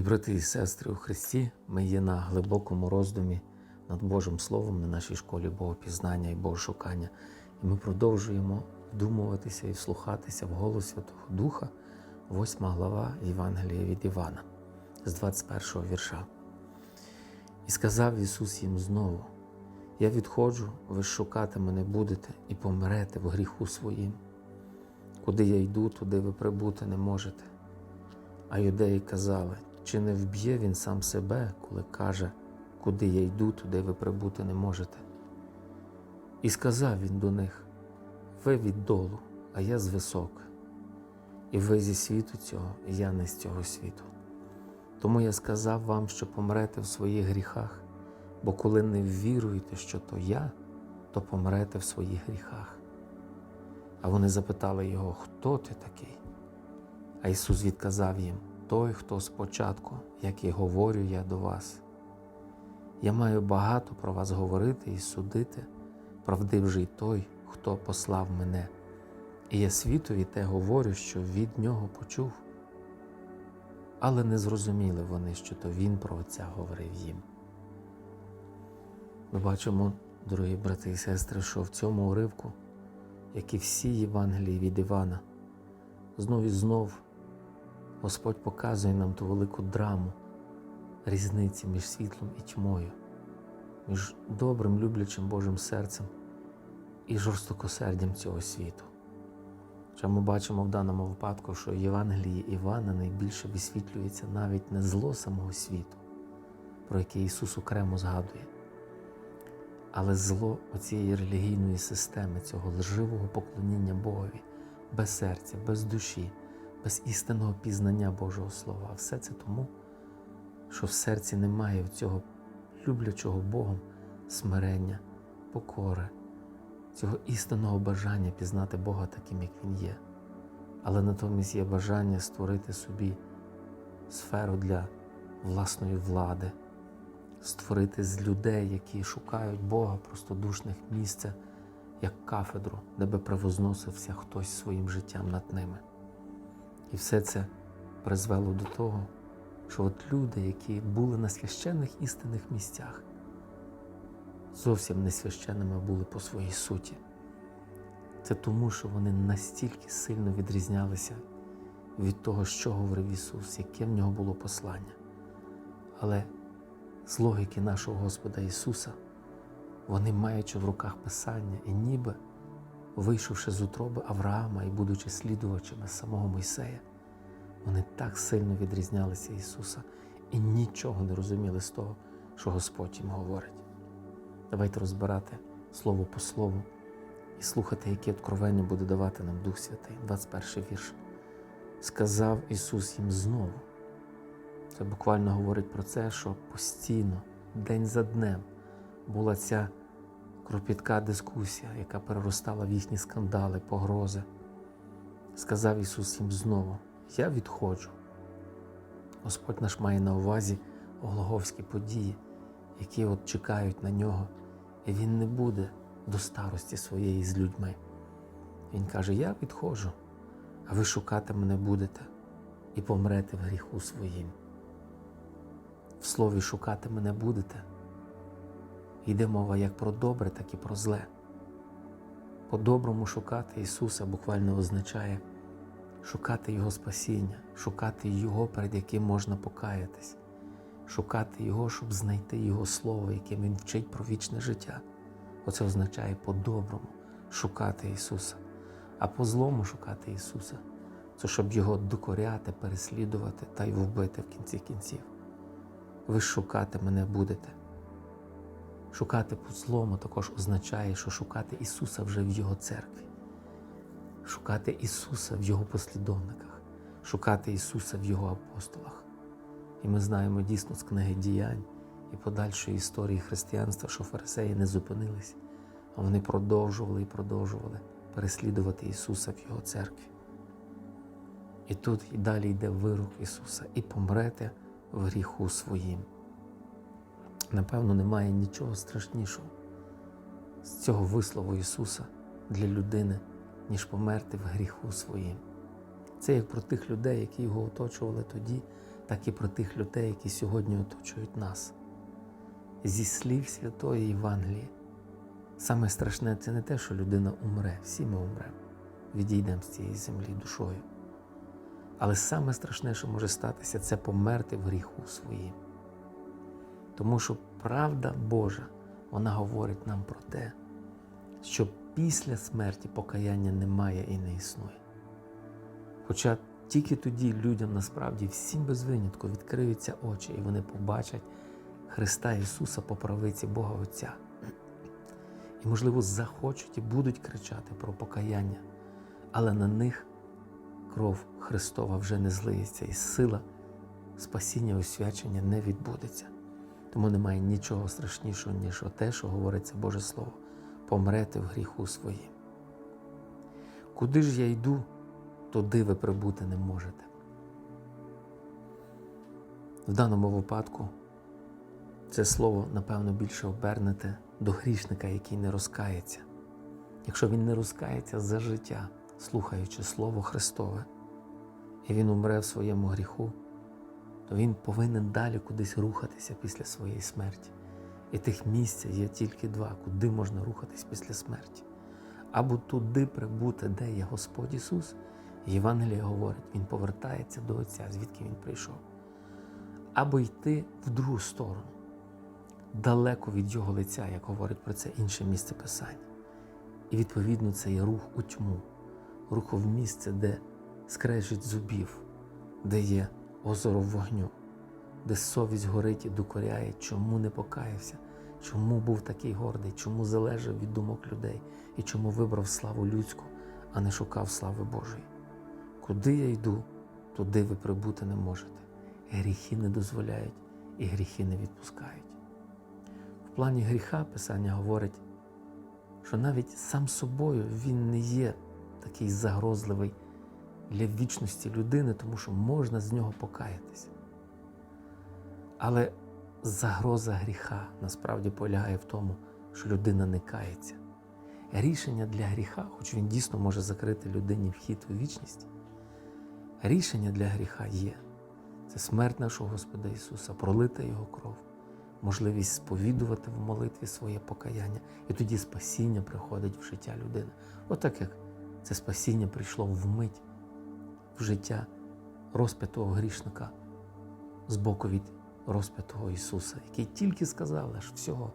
Мої брати і сестри у Христі, ми є на глибокому роздумі над Божим Словом на нашій школі Богопізнання і Богошукання. І ми продовжуємо вдумуватися і вслухатися в голос Святого Духа, 8 глава Євангелія від Івана з 21 вірша. І сказав Ісус їм знову: Я відходжу, ви шукати мене будете і помрете в гріху своїм. Куди я йду, туди ви прибути не можете. А юдеї казали, чи не вб'є він сам себе, коли каже, куди я йду, туди ви прибути не можете. І сказав він до них: Ви від долу, а я з висока, і ви зі світу цього, і я не з цього світу. Тому я сказав вам, що помрете в своїх гріхах, бо коли не ввіруєте, що то я, то помрете в своїх гріхах. А вони запитали його, хто ти такий? А Ісус відказав їм: Той, хто спочатку, як і говорю я до вас. Я маю багато про вас говорити і судити, правдив же й той, хто послав мене, і я світові те говорю, що від нього почув. Але не зрозуміли вони, що то Він про Отця говорив їм. Ми бачимо, дорогі брати і сестри, що в цьому уривку, як і всі Євангелії від Івана, знов і знов Господь показує нам ту велику драму різниці між світлом і тьмою, між добрим, люблячим Божим серцем і жорстокосердям цього світу. Хоча ми бачимо в даному випадку, що в Євангелії Івана найбільше висвітлюється навіть не зло самого світу, про яке Ісус окремо згадує, але зло оцієї релігійної системи, цього лживого поклоніння Богові, без серця, без душі, без істинного пізнання Божого Слова. А все це тому, що в серці немає цього люблячого Богом смирення, покори, цього істинного бажання пізнати Бога таким, як Він є. Але натомість є бажання створити собі сферу для власної влади, створити з людей, які шукають Бога, простодушних місця, як кафедру, де би превозносився хтось своїм життям над ними. І все це призвело до того, що от люди, які були на священних істинних місцях, зовсім не священними були по своїй суті. Це тому, що вони настільки сильно відрізнялися від того, що говорив Ісус, яке в нього було послання. Але з логіки нашого Господа Ісуса, вони, маючи в руках Писання, і ніби вийшовши з утроби Авраама і будучи слідувачами самого Мойсея, вони так сильно відрізнялися Ісуса і нічого не розуміли з того, що Господь їм говорить. Давайте розбирати слово по слову і слухати, які откровення буде давати нам Дух Святий. 21 вірш. Сказав Ісус їм знову. Це буквально говорить про це, що постійно, день за днем, була ця кропітка дискусія, яка переростала в їхні скандали, погрози. Сказав Ісус їм знову: Я відходжу. Господь наш має на увазі Голговські події, які от чекають на нього, і Він не буде до старості своєї з людьми. Він каже: Я відходжу, а ви шукати мене будете і помрете в гріху своїм. В слові шукати мене будете. Йде мова як про добре, так і про зле. По-доброму шукати Ісуса буквально означає шукати Його спасіння, шукати Його, перед яким можна покаятись, шукати Його, щоб знайти Його Слово, яким Він вчить про вічне життя. Оце означає по-доброму шукати Ісуса, а по злому шукати Ісуса, це щоб Його докоряти, переслідувати та й вбити в кінці кінців. Ви шукати мене будете. Шукати по злому також означає, що шукати Ісуса вже в Його церкві, шукати Ісуса в Його послідовниках, шукати Ісуса в Його апостолах. І ми знаємо дійсно з книги діянь і подальшої історії християнства, що фарисеї не зупинились, а вони продовжували і продовжували переслідувати Ісуса в Його церкві. І тут і далі йде вирок Ісуса, і помрете в гріху своїм. Напевно, немає нічого страшнішого з цього вислову Ісуса для людини, ніж померти в гріху своїм. Це як про тих людей, які його оточували тоді, так і про тих людей, які сьогодні оточують нас. Зі слів Святої Євангелії. Саме страшне це не те, що людина умре, всі ми умремо, відійдемо з цієї землі душою. Але саме страшне, що може статися, це померти в гріху своїм. Тому що правда Божа, вона говорить нам про те, що після смерті покаяння немає і не існує. Хоча тільки тоді людям насправді всім без винятку відкриються очі, і вони побачать Христа Ісуса по правиці Бога Отця. І, можливо, захочуть і будуть кричати про покаяння, але на них кров Христова вже не злиється, і сила спасіння освячення не відбудеться. Тому немає нічого страшнішого, ніж те, що говориться Боже Слово, помрете в гріху своїм. Куди ж я йду, туди ви прибути не можете. В даному випадку це слово, напевно, більше обернете до грішника, який не розкається. Якщо він не розкається за життя, слухаючи Слово Христове, і він умре в своєму гріху, то він повинен далі кудись рухатися після своєї смерті. І тих місць є тільки два, куди можна рухатись після смерті. Або туди прибути, де є Господь Ісус, Євангеліє говорить, Він повертається до Отця, звідки Він прийшов. Або йти в другу сторону, далеко від Його лиця, як говорить про це інше місце Писання. І відповідно це є рух у тьму, рух в місце, де скрежить зубів, де є озеро вогню, де совість горить і докоряє, чому не покаявся, чому був такий гордий, чому залежав від думок людей і чому вибрав славу людську, а не шукав слави Божої. Куди я йду, туди ви прибути не можете. Гріхи не дозволяють і гріхи не відпускають. В плані гріха Писання говорить, що навіть сам собою він не є такий загрозливий для вічності людини, тому що можна з нього покаятися. Але загроза гріха насправді полягає в тому, що людина не кається. Рішення для гріха, хоч він дійсно може закрити людині вхід у вічність, рішення для гріха є. Це смерть нашого Господа Ісуса, пролита Його кров, можливість сповідувати в молитві своє покаяння, і тоді спасіння приходить в життя людини. Отак як це спасіння прийшло вмить життя розп'ятого грішника з боку від розп'ятого Ісуса, який тільки сказав лише всього,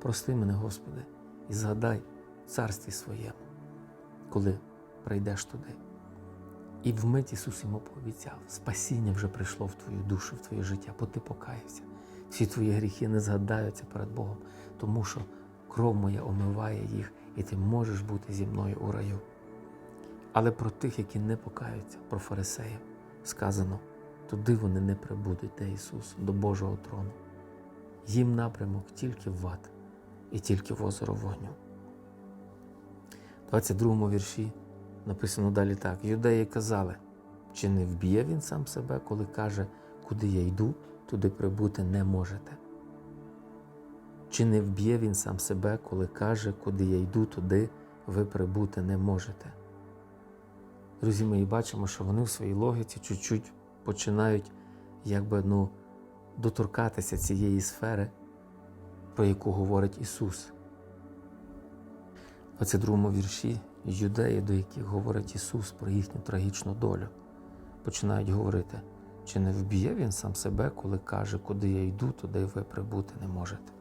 прости мене, Господи, і згадай царстві своєму, коли прийдеш туди. І вмить Ісус йому пообіцяв, спасіння вже прийшло в твою душу, в твоє життя, бо ти покаявся. Всі твої гріхи не згадаються перед Богом, тому що кров моя омиває їх, і ти можеш бути зі мною у раю. Але про тих, які не покаються, про фарисеїв, сказано, туди вони не прибудуть, де Ісус, до Божого трону. Їм напрямок тільки в ад і тільки в озеро вогню. У 22 вірші написано далі так: Юдеї казали, чи не вб'є він сам себе, коли каже, куди я йду, туди прибути не можете. Чи не вб'є він сам себе, коли каже, куди я йду, туди ви прибути не можете. Друзі, ми і бачимо, що вони в своїй логіці чуть-чуть починають якби, ну, доторкатися цієї сфери, про яку говорить Ісус. У 22 вірші юдеї, до яких говорить Ісус про їхню трагічну долю, починають говорити, чи не вб'є Він сам себе, коли каже, куди я йду, туди ви прибути не можете.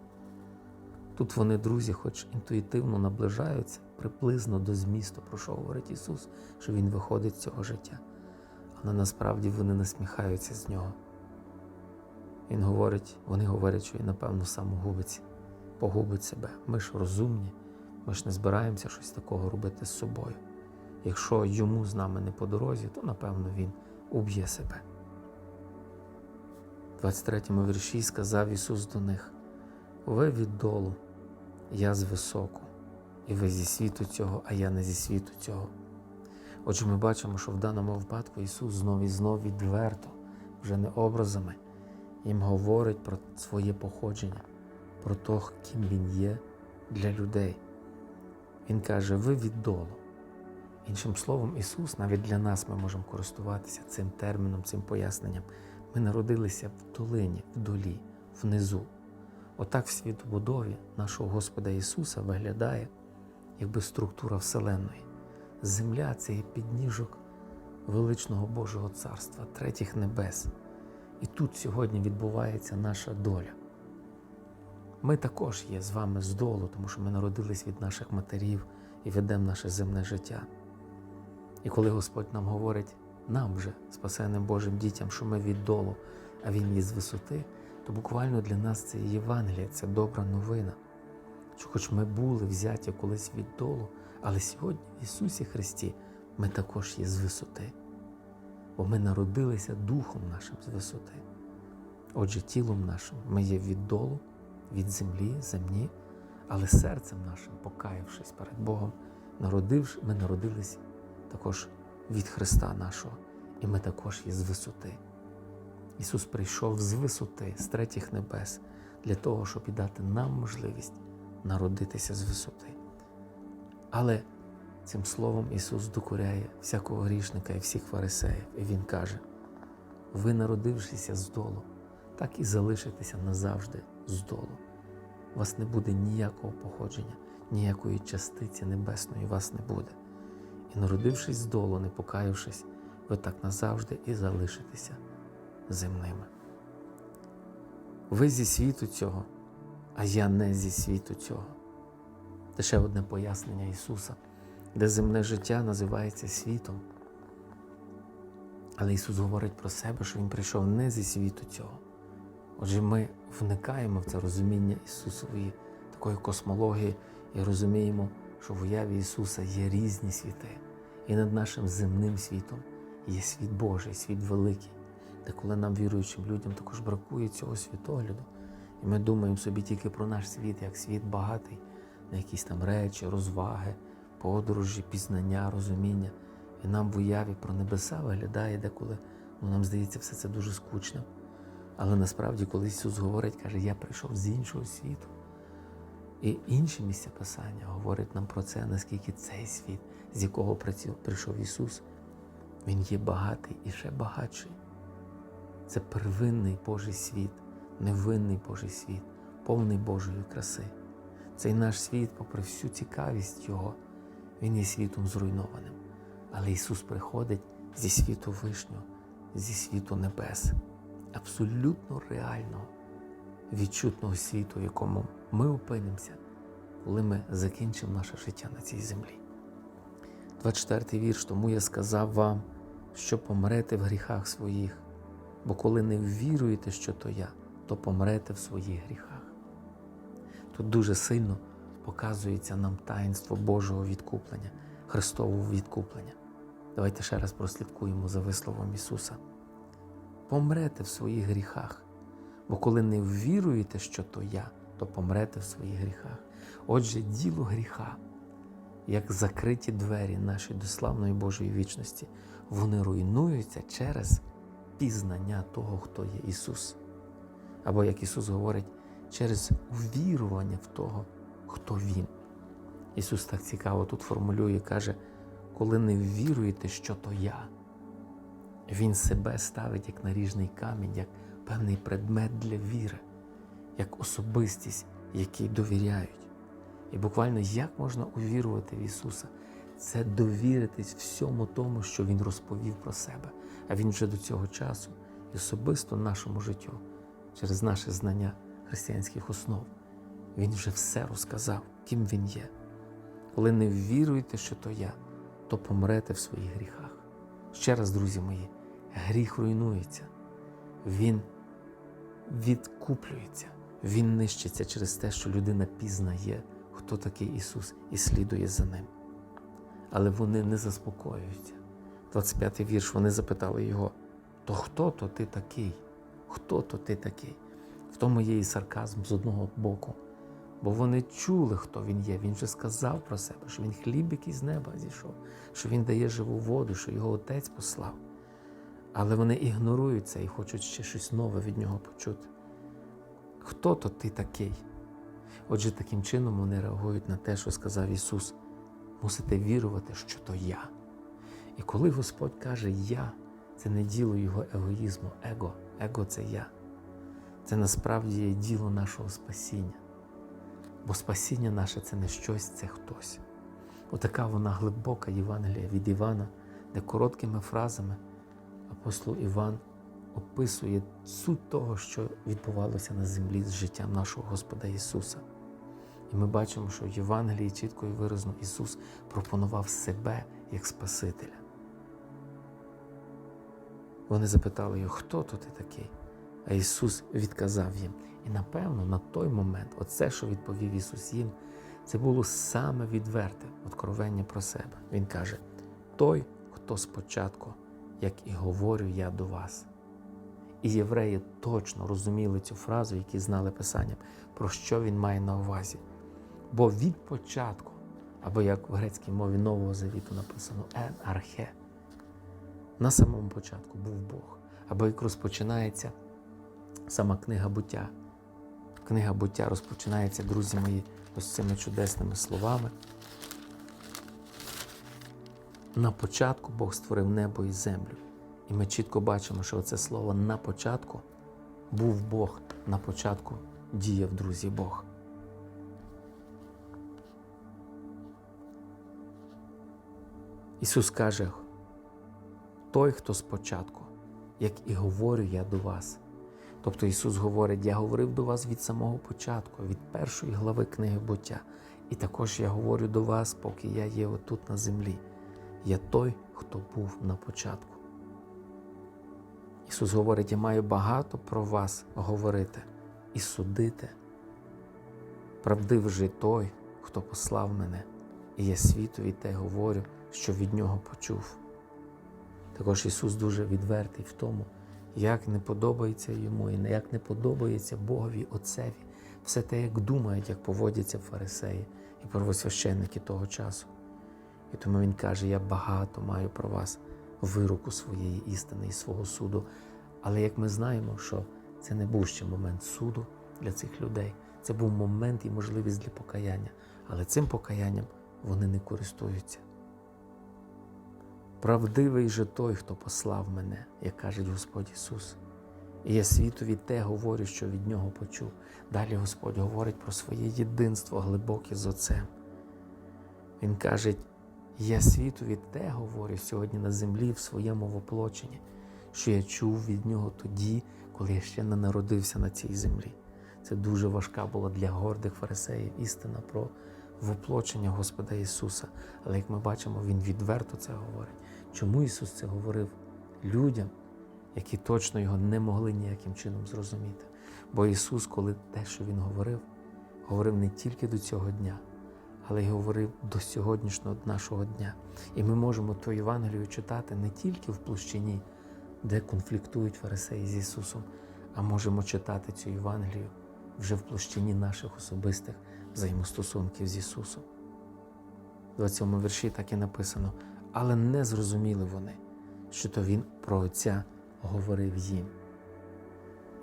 Тут вони, друзі, хоч інтуїтивно наближаються приблизно до змісту, про що говорить Ісус, що Він виходить з цього життя. Але насправді вони насміхаються з нього. Він говорить, вони говорять, що він, напевно, сам губиться, погубить себе. Ми ж розумні, ми ж не збираємося щось такого робити з собою. Якщо йому з нами не по дорозі, то напевно він уб'є себе. У 23 вірші сказав Ісус до них: Ви віддолу, я з високу, і ви зі світу цього, а я не зі світу цього. Отже, ми бачимо, що в даному випадку Ісус знов і знов відверто, вже не образами, їм говорить про своє походження, про те, ким Він є для людей. Він каже, ви віддолу. Іншим словом, Ісус навіть для нас ми можемо користуватися цим терміном, цим поясненням. Ми народилися в долині, в долі, внизу. Отак в світобудові нашого Господа Ісуса виглядає якби структура Вселенної. Земля це є підніжок величного Божого Царства, третіх небес. І тут сьогодні відбувається наша доля. Ми також є з вами з долу, тому що ми народились від наших матерів і ведемо наше земне життя. І коли Господь нам говорить, нам же, спасеним Божим дітям, що ми від долу, а Він є з висоти, то буквально для нас це є Євангеліє, це добра новина. Що хоч ми були взяті колись від долу, але сьогодні в Ісусі Христі ми також є з висоти, бо ми народилися Духом нашим з висоти. Отже, тілом нашим ми є від долу, від землі, земні, але серцем нашим, покаявшись перед Богом, народивши, ми народились також від Христа нашого, і ми також є з висоти. Ісус прийшов з висоти, з третіх небес, для того, щоб і дати нам можливість народитися з висоти. Але цим словом Ісус докоряє всякого грішника і всіх фарисеїв, і Він каже: ви, народившися з долу, так і залишитеся назавжди з долу. У вас не буде ніякого походження, ніякої частиці небесної вас не буде. І народившись з долу, не покаявшись, ви так назавжди і залишитеся земними. Ви зі світу цього, а я не зі світу цього. Це ще одне пояснення Ісуса, де земне життя називається світом. Але Ісус говорить про себе, що Він прийшов не зі світу цього. Отже, ми вникаємо в це розуміння Ісусової такої космології і розуміємо, що в уяві Ісуса є різні світи. І над нашим земним світом є світ Божий, світ великий, де коли нам, віруючим людям, також бракує цього світогляду, і ми думаємо собі тільки про наш світ, як світ багатий, на якісь там речі, розваги, подорожі, пізнання, розуміння. І нам в уяві про небеса виглядає деколи, ну нам здається, все це дуже скучно. Але насправді, коли Ісус говорить, каже, я прийшов з іншого світу. І інші місця Писання говорять нам про це, наскільки цей світ, з якого прийшов Ісус, Він є багатий і ще багатший. Це первинний Божий світ, невинний Божий світ, повний Божої краси. Цей наш світ, попри всю цікавість Його, він є світом зруйнованим. Але Ісус приходить зі світу вишнього, зі світу небес, абсолютно реального, відчутного світу, в якому ми опинимося, коли ми закінчимо наше життя на цій землі. 24 вірш, тому я сказав вам, що помрете в гріхах своїх, бо коли не ввіруєте, що то я, то помрете в своїх гріхах. Тут дуже сильно показується нам таїнство Божого відкуплення, Христового відкуплення. Давайте ще раз прослідкуємо за висловом Ісуса. Помрете в своїх гріхах, бо коли не ввіруєте, що то я, то помрете в своїх гріхах. Отже, діло гріха, як закриті двері нашої дославної Божої вічності, вони руйнуються через пізнання того, хто є Ісус. Або, як Ісус говорить, через ввірування в того, хто Він. Ісус так цікаво тут формулює, каже, коли не ввіруєте, що то я. Він себе ставить як наріжний камінь, як певний предмет для віри, як особистість, якій довіряють. І буквально як можна увірувати в Ісуса? Це довіритись всьому тому, що Він розповів про себе. А Він вже до цього часу і особисто нашому життю, через наше знання християнських основ, Він вже все розказав, ким Він є. Коли не ввіруєте, що то я, то помрете в своїх гріхах. Ще раз, друзі мої, гріх руйнується, він відкуплюється, він нищиться через те, що людина пізнає, хто такий Ісус, і слідує за ним. Але вони не заспокоюються. 25-й вірш вони запитали його: то хто то ти такий? Хто то ти такий? В тому є і сарказм з одного боку. Бо вони чули, хто він є. Він же сказав про себе, що він хліб, який з неба зійшов, що він дає живу воду, що його отець послав. Але вони ігнорують це і хочуть ще щось нове від нього почути. Хто то ти такий? Отже, таким чином вони реагують на те, що сказав Ісус. Мусите вірувати, що то я. І коли Господь каже Я, це не діло його егоїзму, его. Его це я. Це насправді є діло нашого спасіння. Бо спасіння наше це не щось, це хтось. Отака вона глибока Євангелія від Івана, де короткими фразами апостол Іван описує суть того, що відбувалося на землі з життям нашого Господа Ісуса. І ми бачимо, що в Євангелії чітко і виразно Ісус пропонував себе як Спасителя. Вони запитали його, хто то ти такий? А Ісус відказав їм. І напевно на той момент, оце, що відповів Ісус їм, це було саме відверте откровення про себе. Він каже: Той, хто спочатку, як і говорю я до вас. І євреї точно розуміли цю фразу, які знали Писання, про що він має на увазі. Бо від початку, або як в грецькій мові Нового Завіту написано «ен архе», на самому початку був Бог, або як розпочинається сама книга буття. Книга буття розпочинається, друзі мої, ось цими чудесними словами. На початку Бог створив небо і землю. І ми чітко бачимо, що це слово на початку був Бог, на початку діяв, друзі, Бог. Ісус каже, той, хто спочатку, як і говорю я до вас. Тобто Ісус говорить, я говорив до вас від самого початку, від першої глави книги буття. І також я говорю до вас, поки я є отут на землі. Я той, хто був на початку. Ісус говорить, я маю багато про вас говорити і судити. Правдив же той, хто послав мене, і я світові те говорю, що від нього почув. Також Ісус дуже відвертий в тому, як не подобається йому, і як не подобається Богові Отцеві, все те, як думають, як поводяться фарисеї і первосвященники того часу. І тому Він каже: Я багато маю про вас вироку своєї істини і свого суду. Але як ми знаємо, що це не був ще момент суду для цих людей, це був момент і можливість для покаяння. Але цим покаянням вони не користуються. Правдивий же той, хто послав мене, як каже Господь Ісус. І я світові те говорю, що від Нього почув. Далі Господь говорить про своє єдинство глибоке з Отцем. Він каже, я світові те говорю сьогодні на землі в своєму воплоченні, що я чув від Нього тоді, коли я ще не народився на цій землі. Це дуже важка була для гордих фарисеїв істина про воплочення Господа Ісуса. Але як ми бачимо, Він відверто це говорить. Чому Ісус це говорив людям, які точно його не могли ніяким чином зрозуміти? Бо Ісус, коли те, що Він говорив, говорив не тільки до цього дня, але й говорив до сьогоднішнього нашого дня. І ми можемо ту Євангелію читати не тільки в площині, де конфліктують фарисеї з Ісусом, а можемо читати цю Євангелію вже в площині наших особистих взаємостосунків з Ісусом. В 27 вірші так і написано, але не зрозуміли вони, що то Він про Отця говорив їм.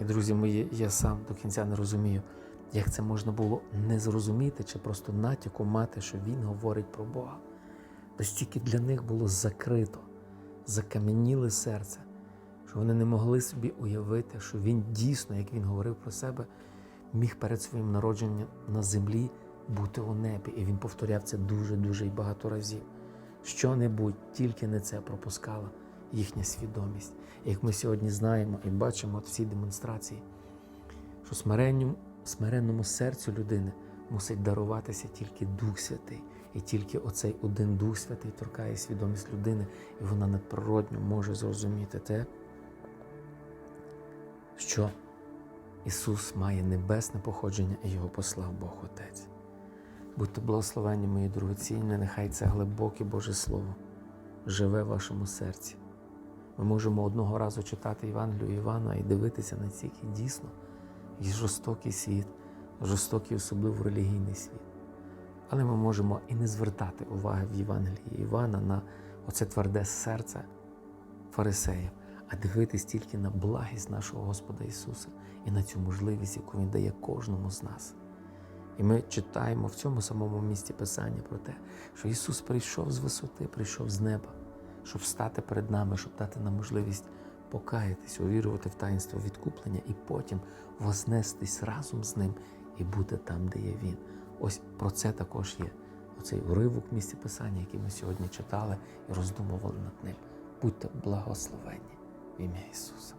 І, друзі мої, я сам до кінця не розумію, як це можна було не зрозуміти чи просто натяку мати, що Він говорить про Бога. Настільки для них було закрито, закам'яніли серце, що вони не могли собі уявити, що Він дійсно, як він говорив про себе, міг перед своїм народженням на землі бути у небі. І він повторяв це дуже-дуже багато разів. Що-небудь, тільки не це пропускала їхня свідомість. Як ми сьогодні знаємо і бачимо от всі демонстрації, що смиренню, смиренному серцю людини мусить даруватися тільки Дух Святий. І тільки оцей один Дух Святий торкає свідомість людини, і вона надприродньо може зрозуміти те, що Ісус має небесне походження і Його послав Бог Отець. Будьте благословенні, мої дорогоцінні, нехай це глибоке Боже Слово живе в вашому серці. Ми можемо одного разу читати Євангелію Івана і дивитися на стільки дійсно є жорстокий світ, жорстокий, особливо релігійний світ. Але ми можемо і не звертати уваги в Євангелії Івана на оце тверде серце фарисеїв, а дивитись тільки на благість нашого Господа Ісуса і на цю можливість, яку Він дає кожному з нас. І ми читаємо в цьому самому місці Писання про те, що Ісус прийшов з висоти, прийшов з неба, щоб встати перед нами, щоб дати нам можливість покаятись, увірувати в таїнство відкуплення і потім вознестись разом з ним і бути там, де є Він. Ось про це також є оцей уривок в місці Писання, який ми сьогодні читали і роздумували над ним. Будьте благословенні в ім'я Ісуса.